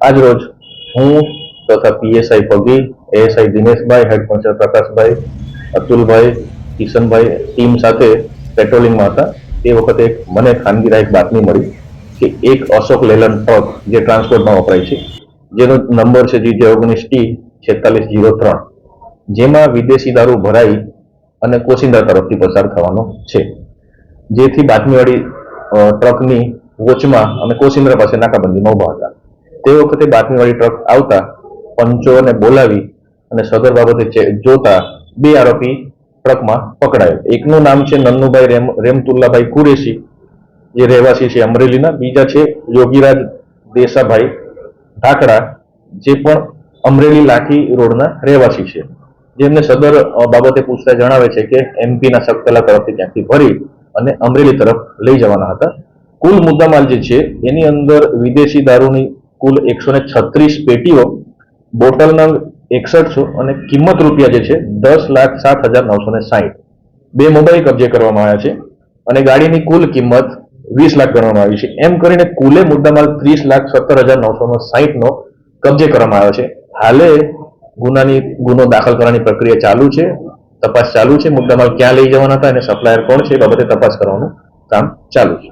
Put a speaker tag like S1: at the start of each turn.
S1: આજ રોજ હું તથા PSI Pagi ASI Dineshbhai head constable Prakashbhai Atulbhai Kishanbhai team સાથે પેટ્રોલિંગમાં હતા. તે વખતે એક મને ખાનગી એક બાતમી મળી કે એક અશોક લેલન પગ જે ટ્રાન્સપોર્ટમાં વપરાય છે જેનો નંબર છે જીજે ઓગણીસ ટી છેતાલીસ જીરો ત્રણ જેમાં વિદેશી દારૂ ભરાઈ અને કોશિંદા તરફથી પસાર થવાનો છે. જેથી બાતમીવાળી ટ્રકની વોચમાં અને કોસિંદ્રા પાસે નાકાબંધીમાં ઊભા હતા. તે વખતે બાતમીવાળી ટ્રક આવતા પંચોને બોલાવી અને સદર બાબતે જોતા બે આરોપી ટ્રકમાં પકડાયો. એકનું નામ છે નન્નુભાઈ રેમ, રેમતુલ્લાભાઈ કુરેશી. જે રહેવાસી છે અમરેલીના. બીજા છે યોગીરાજ દેસાભાઈ ઢાકડા, જે પણ અમરેલી લાઠી રોડના રહેવાસી છે. જેમને સદર બાબતે પૂછતા જણાવે છે કે એમપીના સકતલા તરફથી ક્યાંકથી ભરી અને અમરેલી તરફ લઈ જવાના હતા. કુલ મુદ્દામાલ જે છે, એની અંદર વિદેશી દારૂની કુલ એકસો ને છત્રીસ પેટીઓ બોટલ નંગ એકસઠસો અને કિંમત રૂપિયા જે છે, દસ લાખ સાત હજાર નવસો ને સાહીઠ. બે મોબાઈલ કબજે કરવામાં આવ્યા છે અને ગાડીની કુલ કિંમત વીસ લાખ ગણવામાં આવી છે. એમ કરીને કુલે મુદ્દામાલ ત્રીસ લાખ સત્તર હજાર નવસો ને સાહીઠનો કબજે કરવામાં આવ્યો છે. હાલે ગુનાની, ગુનો દાખલ કરવાની પ્રક્રિયા ચાલુ છે, તપાસ ચાલુ છે, મુદ્દામાલ ક્યાં લઈ જવાના હતા અને સપ્લાયર કોણ છે એ બાબતે તપાસ કરવાનું કામ ચાલુ છે.